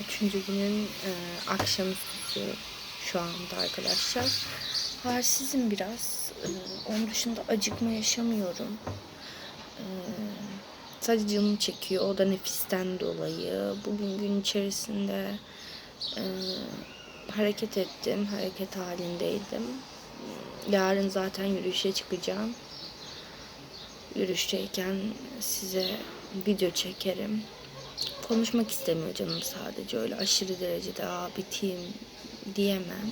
Üçüncü günün e, akşamüstü şu anda arkadaşlar. Halsizim biraz. E, onun dışında acıkma yaşamıyorum. E, sadece canım çekiyor. O da nefisten dolayı. Bugün gün içerisinde e, hareket ettim. Hareket halindeydim. Yarın zaten yürüyüşe çıkacağım. Yürüyüşteyken size video çekerim. Konuşmak istemiyor canım sadece öyle aşırı derecede aa biteyim diyemem.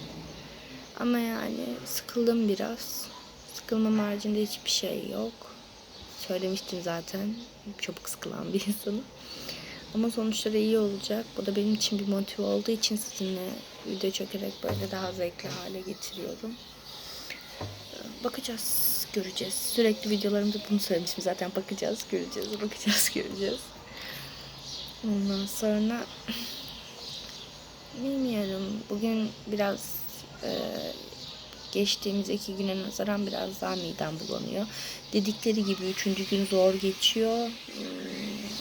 Ama yani sıkıldım biraz. Sıkılmam haricinde hiçbir şey yok. Söylemiştim zaten. Çabuk sıkılan bir insanım. Ama sonuçları iyi olacak. Bu da benim için bir motive olduğu için sizinle video çekerek böyle daha zevkli hale getiriyorum. Bakacağız, göreceğiz. Sürekli videolarımda bunu söylemişim zaten. Bakacağız, göreceğiz, bakacağız, göreceğiz. Ondan sonra bilmiyorum. Bugün biraz e, geçtiğimiz iki güne nazaran biraz daha midem bulanıyor. Dedikleri gibi üçüncü gün zor geçiyor. Hmm,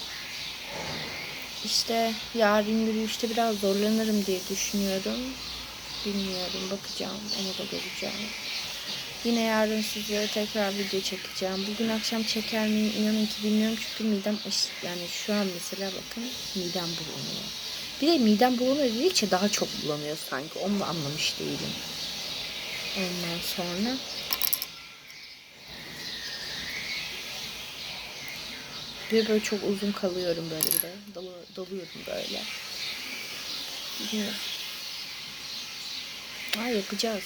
İşte yarın yürüyüşte biraz zorlanırım diye düşünüyorum. Bilmiyorum bakacağım onu da göreceğim. Yine yarın sizlere tekrar video çekeceğim. Bugün akşam çeker miyim inanın ki bilmiyorum çünkü midem aş- yani şu an mesela bakın midem bulanıyor. Bir de midem bulanıyor dedikçe daha çok bulanıyor sanki. Onu da anlamış değilim. Ondan sonra de böyle çok uzun kalıyorum böyle bir de. Dalı, dalıyorum böyle. Bilmiyorum. Ha yapacağız.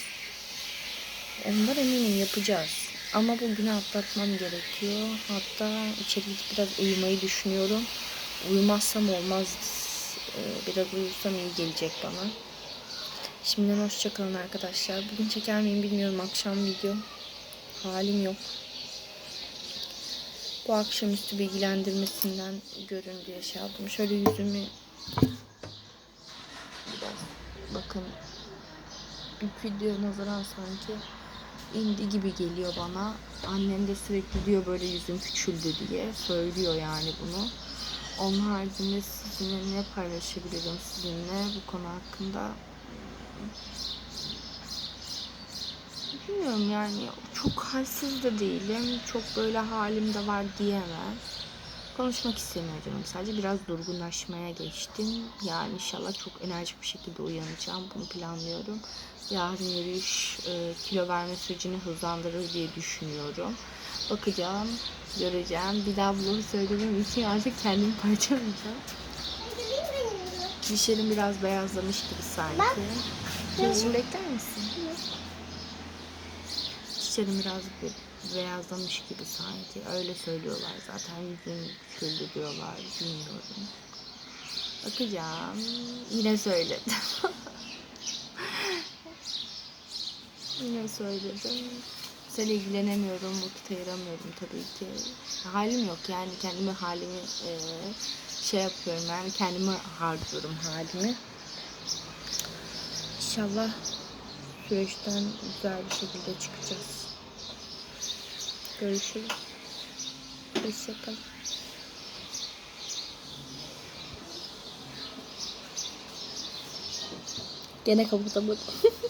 Ondan eminim yapacağız. Ama bugünü atlatmam gerekiyor. Hatta içeri gidip biraz uyumayı düşünüyorum. Uyumazsam olmaz. Ee, Biraz uyusam iyi gelecek bana. Şimdiden hoşçakalın arkadaşlar. Bugün çeker miyim bilmiyorum akşam video. Halim yok. Bu akşamüstü bilgilendirmesinden görün diye şey yaptım. Şöyle yüzümü biraz bakın ilk video nazaran sanki indi gibi geliyor bana. Annem de sürekli diyor böyle yüzüm küçüldü diye. Söylüyor yani bunu. Onun haricinde sizinle ne paylaşabilirim sizinle bu konu hakkında? Bilmiyorum yani çok halsiz de değilim. Çok böyle halim de var diyemem. Konuşmak istemiyorum. Sadece biraz durgunlaşmaya geçtim. Yani inşallah çok enerjik bir şekilde uyanacağım. Bunu planlıyorum. Yarın yürüyüş e, kilo verme sürecini hızlandırır diye düşünüyorum. Bakacağım, göreceğim. Bir daha vlogu söylediğim için artık kendimi parçalayacağım. Dişlerim biraz beyazlamış gibi sanki. Kızım bekler misin? Dişlerim biraz bir beyazlamış gibi sanki. Öyle söylüyorlar zaten. Yüzüm küçüldü diyorlar. Bilmiyorum. Bakacağım. Yine söyledim. Yine söyledim. Sen ilgilenemiyorum, vakit ayıramıyorum tabii ki. Halim yok yani kendimi halimi e, şey yapıyorum yani kendimi harcıyorum halimi. İnşallah süreçten güzel bir şekilde çıkacağız. Görüşürüz. Hoşçakalın. Gene kapatamadım.